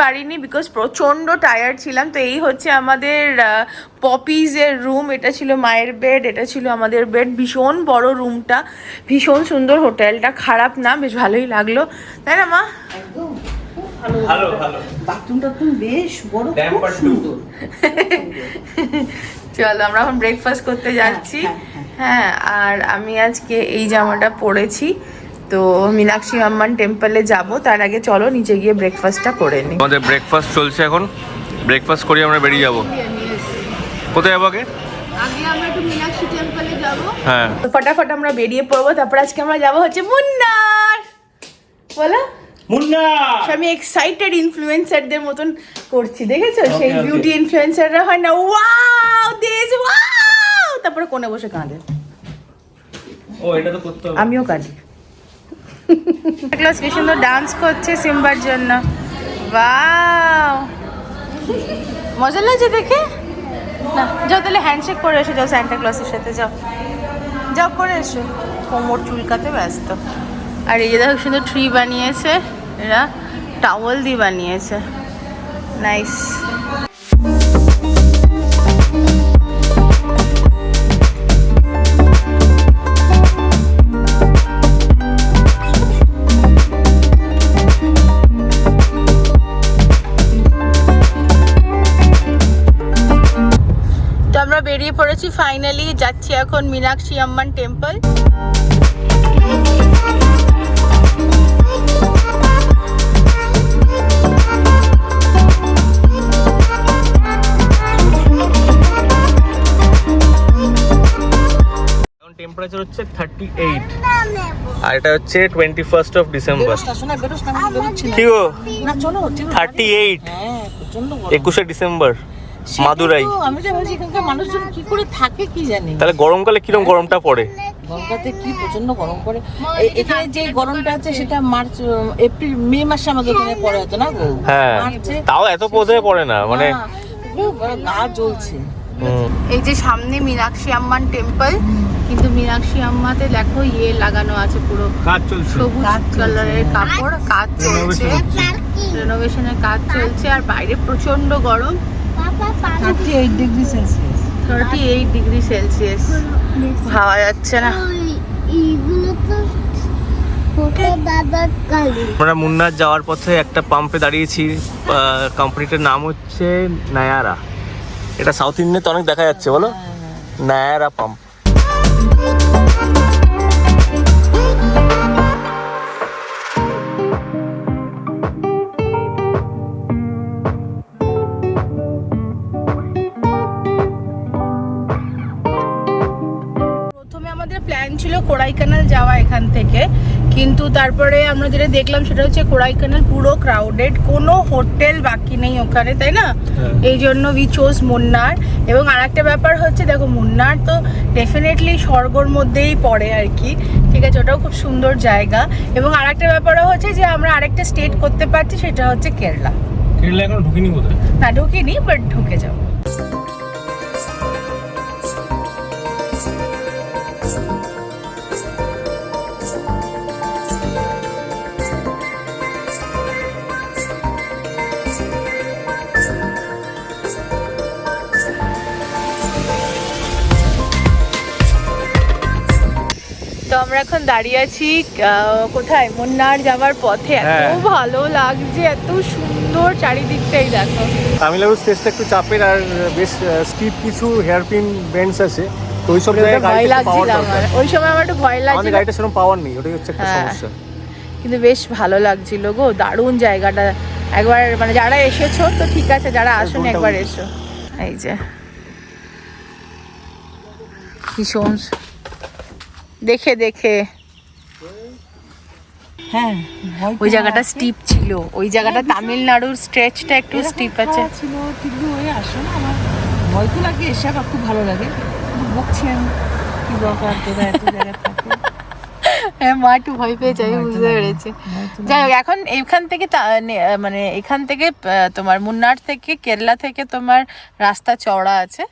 পারিনি বিকজ প্রচণ্ড টায়ার্ড ছিলাম। তো এই হচ্ছে আমাদের পপিজের রুম এটা ছিল মায়ের বেড এটা ছিল আমাদের বেড ভীষণ বড় রুমটা ভীষণ সুন্দর হোটেলটা। খারাপ না বেশ ভালোই লাগল। তাই না মা? একদম। ভালো ভালো। ভালো বাথরুম টাথরুম বেশ বড় খুব সুন্দর। চলো আমরা এখন ব্রেকফাস্ট করতে যাচ্ছি। হ্যাঁ, হ্যাঁ আর আমি আজকে এই জামাটা পরেছি। তো মীনাক্ষী আম্মান টেম্পলে যাব। তার আগে চলো নিচে গিয়ে ব্রেকফাস্টটা করে নিই আমাদের ব্রেকফাস্ট চলছে এখন। ব্রেকফাস্ট করি আমরা বেরিয়ে যাব। কোথায় যাব আগে? আগে আমরা একটু মীনাক্ষী টেম্পলে যাব। হ্যাঁ। তো ফটাফট আমরা বেরিয়ে পড়ব। তারপর আজকে আমরা যাব হচ্ছে মুন্নার। বলো। মুন্না আমি এক্সাইটেড ইনফ্লুয়েন্সারদের মতন করছি দেখেছ? সেই okay. বিউটি ইনফ্লুয়েন্সাররা হয় না। ওয়াও দিস ওয়াও তারপরে কোণে বসে কাঁদে। ও এটা তো করতে হবে। আমিও কাঁদি। ক্লাস কি সুন্দর ডান্স করছে সিম্বার জন্য। ওয়াও মজা লাগছে দেখে? না যাও তাহলে হ্যান্ডশেক করে এসো যাও স্যান্টা ক্লসের সাথে যাও। যাও করে এসো। কোমর চুলকাতে ব্যস্ত। আর এই যে দেখো সুন্দর ট্রি বানিয়েছে এরা টাওয়াল দিয়ে বানিয়েছে। নাইস ফাইনালি যাচ্ছি এখন মীনাক্ষী আম্মান টেম্পল টেম্পারেচার হচ্ছে থার্টি এইট আর এটা হচ্ছে টোয়েন্টি ফার্স্ট অফ ডিসেম্বর কি গো? থার্টি এইট হ্যাঁ একুশে ডিসেম্বর মাদুরাই। আমি তো ভাবছি এখানকার মানুষজন কি করে থাকে কি জানি। তাহলে গরমকালে কিরম গরমটা পড়ে? গরমটাতে কি প্রচণ্ড গরম পড়ে। এখানে যে গরমটা আছে সেটা মার্চ এপ্রিল মে মাসে আমাদের এখানে পড়ে হতো না গো? হ্যাঁ। তাও এত বোধহয় পড়ে না মানে গা জ্বলছে। এই যে সামনে মীনাক্ষী আম্মান টেম্পল কিন্তু মীনাক্ষী আম্মাতে দেখো ইয়ে লাগানো আছে পুরো। কাজ চলছে। সবুজ কাজ চলছে। কালারের কাপড় কাজ চলছে। রেনোভেশনের কাজ চলছে আর বাইরে প্রচণ্ড গরম। Thirty eight degree Celsius thirty eight degree Celsius ভাবা যাচ্ছে না। আমরা মুন্নার যাওয়ার পথে একটা পাম্পে দাঁড়িয়েছি কোম্পানিটার নাম হচ্ছে নায়ারা। এটা সাউথ ইন্ডিয়াতে অনেক দেখা যাচ্ছে বলো? নায়ারা পাম্প কোড়াইকানাল যাওয়া এখান থেকে। কিন্তু তারপরে আমরা যেটা দেখলাম সেটা হচ্ছে কোড়াইকানাল পুরো ক্রাউডেড কোনো হোটেল বাকি নেই ওখানে তাই না? হ্যাঁ। এই জন্য উই চোজ মুন্নার। এবং আর একটা ব্যাপার হচ্ছে দেখো মুন্নার তো ডেফিনেটলি স্বর্গর মধ্যেই পড়ে আর কি। ঠিক আছে ওটাও খুব সুন্দর জায়গা। এবং আরেকটা ব্যাপারও হচ্ছে যে আমরা আরেকটা স্টেট করতে পারছি সেটা হচ্ছে কেরালা। কেরালা এখন ঢুকিনি বোধহয়? না ঢুকিনি বাট ঢুকে যাব। আমরা এখন দাঁড়িয়ে আছি কোথায়? মুন্নার যাওয়ার পথে। এত হ্যাঁ। ভালো লাগছে এত সুন্দর চারিদিকটাই দেখো। তামিলনাড়ুর স্টেজটা একটু চাপের আর বেশ স্টিপ কিছু হেয়ারপিন বেন্ডস আছে। তো ওই সব জায়গায় ভয় লাগছিল আমার। ওই সময় আমার একটু ভয় আমাদের লাগছিল। গাড়িটা সেরকম পাওয়ার নেই ওটাই হচ্ছে একটা হ্যাঁ। সমস্যা। কিন্তু বেশ ভালো লাগছিল গো দারুণ জায়গাটা। একবার মানে যারা এসেছ তো ঠিক আছে যারা আসুন ঘুমটা একবার এসো। এই যে। কি ভীষণ দেখে দেখে। হ্যাঁ ওই জায়গাটা স্টিপ ছিল। ওই জায়গাটা তামিলনাড়ুর স্ট্রেচটা একটু স্টিপ আছে। ছিল টিকলু হয়ে আসো না আমার ভয় তো লাগে এসে আবার খুব ভালো লাগে। কিন্তু বকছি আমি কি দরকার তোরা এত জায়গায় থাকে। হ্যাঁ মা একটু ভয় ভয় তো বুঝতে পেরেছি। যাই হোক এখন এখান থেকে মানে এখান থেকে তোমার মুন্নার থেকে কেরলা থেকে তোমার রাস্তা চওড়া আছে।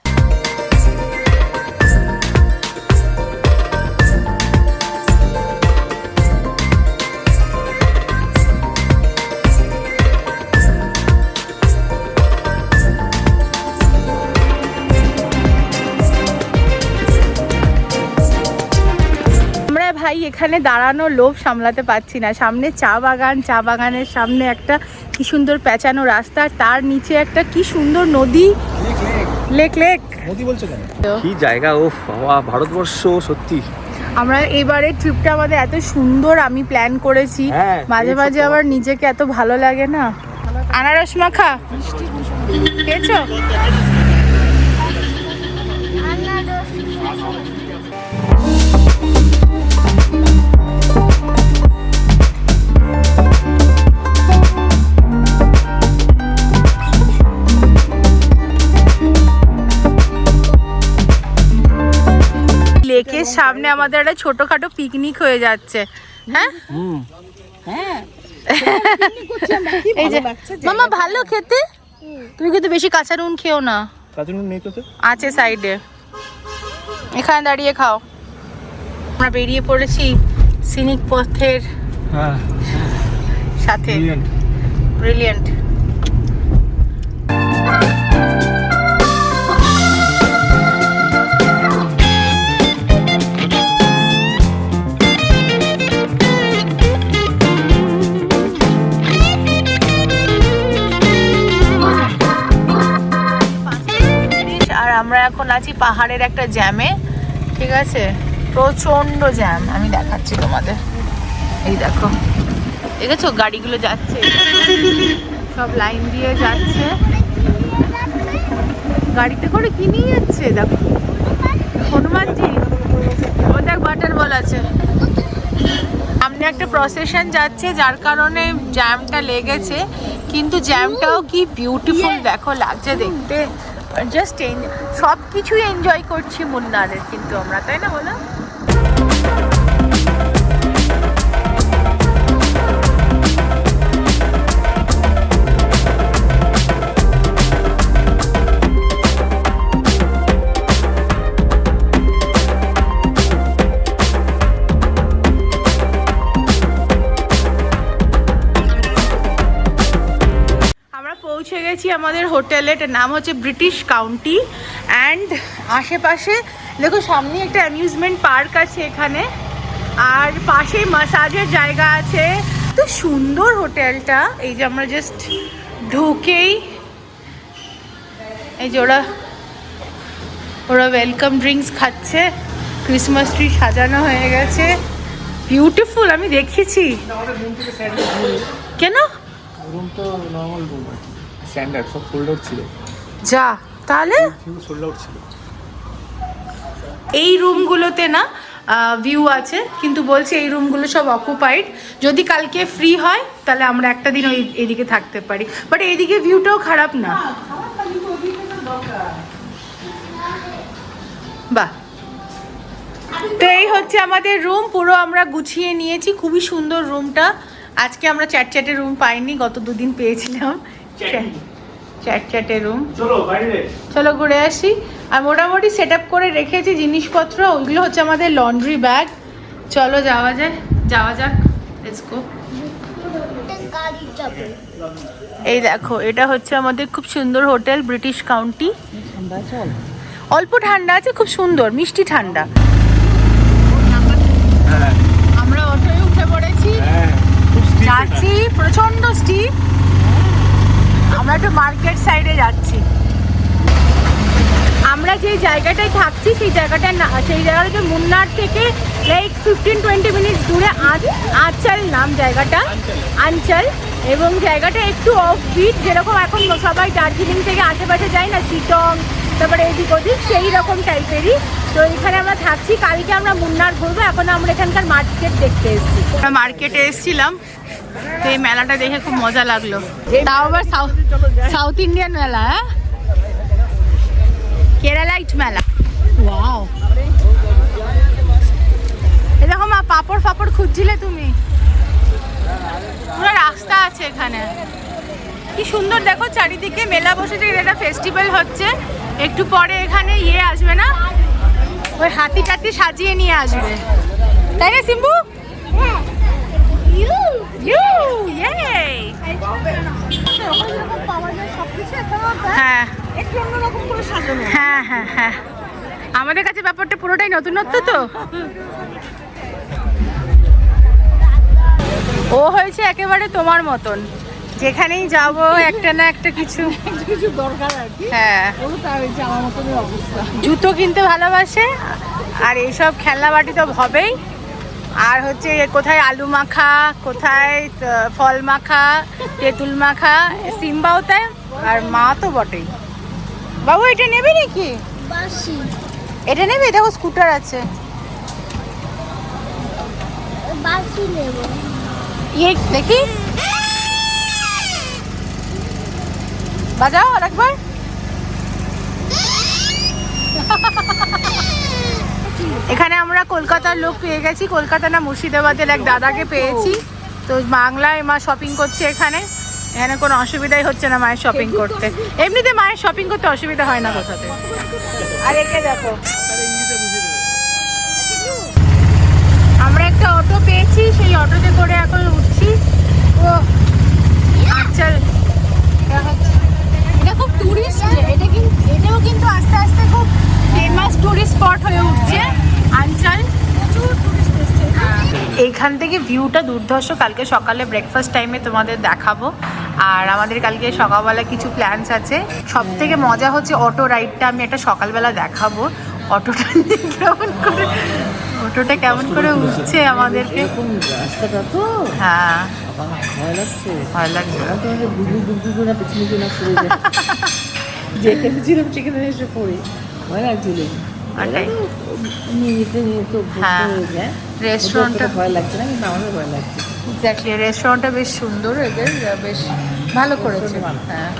ভাই এখানে দাঁড়ানো লোভ সামলাতে পারছি না। সামনে চা বাগান চা বাগানের সামনে একটা কি সুন্দর পেঁচানো রাস্তা তার নিচে একটা কি সুন্দর নদী। লেক লেক মোদি বলছো কেন? কি জায়গা ও বাবা ভারতবর্ষ সত্যি। আমরা এবারে ট্রিপটা আমাদের এত সুন্দর আমি প্ল্যান করেছি। হ্যাঁ, মাঝে মাঝে আবার নিজেকে এত ভালো লাগে না। আনারস মাখা। খেয়েছো? সামনে আমাদের একটা ছোটখাটো পিকনিক হয়ে যাচ্ছে। হ্যাঁ? হ্যাঁ। এই যে ভালো মামা ভালো খেতে? তুমি কিন্তু বেশি কাঁচা নুন খেও না। কাজু নেই তো আছে সাইডে এখানে দাঁড়িয়ে খাও। আমরা বেরিয়ে পড়েছি সিনিক পথের হ্যাঁ। সাথে। Brilliant. ব্রিলিয়েন্ট এখন আছি পাহাড়ের একটা জ্যামে ঠিক আছে? প্রচণ্ড জ্যাম আমি দেখাচ্ছি তোমাদের। এই দেখো। দেখেছ? গাড়িগুলো যাচ্ছে। সব লাইন দিয়ে যাচ্ছে। গাড়িতে করে কি নিয়ে যাচ্ছে? দেখো। হনুমানজি। ও দেখ বাটার বল আছে। সামনে একটা প্রসেশন যাচ্ছে যার কারণে জ্যামটা লেগেছে। কিন্তু জ্যামটাও কি বিউটিফুল দেখো লাগছে দেখতে। জাস্ট সব কিছুই এনজয় করছি মুন্নারের কিন্তু আমরা তাই না বলো? হোটেলে এটার নাম হচ্ছে ব্রিটিশ কাউন্টি অ্যান্ড আশেপাশে, দেখো সামনে একটা অ্যামিউজমেন্ট পার্ক আছে এখানে, আর পাশে মাসাজের জায়গা আছে। তো সুন্দর হোটেলটা, এই যে আমরা জাস্ট ঢুকেই, এই যে ওরা ওরা ওয়েলকাম ড্রিঙ্কস খাচ্ছে ক্রিসমাস ট্রি সাজানো হয়ে গেছে। বিউটিফুল আমি দেখেছি কেন? রুম তো নর্মাল রুম স্ট্যান্ডার্ড সব সোল্ড আউট ছিল। যা তাহলে? সোল্ড আউট ছিল। এই রুমগুলোতে না ভিউ আছে কিন্তু বলছে এই রুমগুলো সব অকুপাইড যদি কালকে ফ্রি হয় তাহলে আমরা একটা দিন ওই এদিকে থাকতে পারি। বাট এইদিকে ভিউটাও খারাপ না। বাহ। তো এই হচ্ছে আমাদের রুম পুরো আমরা গুছিয়ে নিয়েছি। খুবই সুন্দর রুমটা আজকে আমরা চ্যাট চ্যাটে রুম পাইনি গত দুদিন পেয়েছিলাম। চ্যাট চ্যাটে রুম চলো বাইরে। চলো ঘুরে আসি। আর মোটামুটি সেট করে রেখেছি জিনিসপত্র ওইগুলো হচ্ছে আমাদের লন্ড্রি ব্যাগ চলো যাওয়া যায় যাওয়া যাক লেটস গো এই দেখো এটা হচ্ছে আমাদের খুব সুন্দর হোটেল ব্রিটিশ কাউন্টি। অল্প ঠান্ডা আছে খুব সুন্দর মিষ্টি ঠান্ডা। হ্যাঁ। আমরা অটোয় উঠে পড়েছি। হ্যাঁ। যাচ্ছি প্রচণ্ড স্টিপ আমরা একটু মার্কেট সাইডে যাচ্ছি। আমরা যে জায়গাটায় থাকছি, সেই জায়গাটা না সেই জায়গাটা মুন্নার থেকে লাইক ফিফটিন টোয়েন্টি মিনিটস দূরে আঁচ- আঁচল নাম জায়গাটা। আঞ্চল এবং জায়গাটা একটু অফ বিট যেরকম এখন সবাই দার্জিলিং থেকে আশেপাশে যায় না, শিটং তারপরে এদিক ওদিক সেই রকম টাইপেরই তো এখানে আমরা থাকছি কালকে আমরা মুন্নার ঘুরবো এখন আমরা এখানকার মার্কেট দেখতে এসেছি। আমরা মার্কেটে এসেছিলাম তো এই মেলাটা দেখে খুব মজা লাগল। তাও আবার সাউথ ইন্ডিয়ান মেলা হ্যাঁ? কেরালাইট মেলা। ওয়াও এরকম পাপড় ফাপড় খুঁজছিলে তুমি? পুরো রাস্তা আছে এখানে। কি সুন্দর দেখো চারিদিকে মেলা বসেছে এটা ফেস্টিভ্যাল হচ্ছে। একটু পরে এখানে ইয়ে আসবে না? ওই হাতি টাতি সাজিয়ে নিয়ে আসবে। তাই না সিম্বু হ্যাঁ। হ্যাঁ হ্যাঁ হ্যাঁ। আমাদের কাছে ব্যাপারটা পুরোটাই নতুনত্ব তো। ও হয়েছে একেবারে তোমার মতন। যেখানেই যাব একটা না একটা কিছু। কিছু দরকার আর কি হ্যাঁ। অবস্থা জুতো কিনতে ভালোবাসে আর এইসব খেলনা বাটি তো হবেই। আর হচ্ছে কোথায় আলু মাখা কোথায় ফল মাখা তেঁতুল মাখা সিম্বাও তাই আর মা তো বটেই। বাবু এটা নেবে নাকি? এটা নেবে? দেখো স্কুটার আছে। ইয়ে দেখি। বাজাও এখানে আমরা কলকাতার লোক পেয়ে গেছি। কলকাতা না মুর্শিদাবাদের এক দাদাকে পেয়েছি। তো বাংলায় মা শপিং করছে এখানে। এখানে কোনো অসুবিধাই হচ্ছে না মায়ের শপিং করতে। এমনিতে মায়ের শপিং করতে অসুবিধা হয় না কোথাতে। আর একে দেখো। আমরা একটা অটো পেয়েছি। সেই অটোতে করে এখন উঠছি। ও আচ্ছা এটা হচ্ছে- এটা খুব টুরিস্ট এটা কিন্তু এটাও কিন্তু আস্তে আস্তে খুব ফেমাস টুরিস্ট স্পট হয়ে উঠছে আঞ্চল প্রচুর টুরিস্ট এসছে এইখান থেকে ভিউটা দুর্ধর্ষ। কালকে সকালে ব্রেকফাস্ট টাইমে তোমাদের দেখাবো। আর আমাদের কালকে সকালবেলা কিছু প্ল্যানস আছে। সব থেকে মজা হচ্ছে অটো রাইডটা আমি একটা সকালবেলা দেখাবো। অটোটা কেমন করে অটোটা কেমন করে উঠছে আমাদেরকে। হ্যাঁ। ভয় লাগছে। ভয় সেখানে এসে পড়ে। লাগছিল। নিতে নিয়ে তো হ্যাঁ। রেস্টুরেন্টটা ভয় লাগছে না? কিন্তু আমাদের ভয় লাগছে। এক্স্যাক্টলি রেস্টুরেন্টটা বেশ সুন্দর এদের বেশ ভালো করেছে। হ্যাঁ।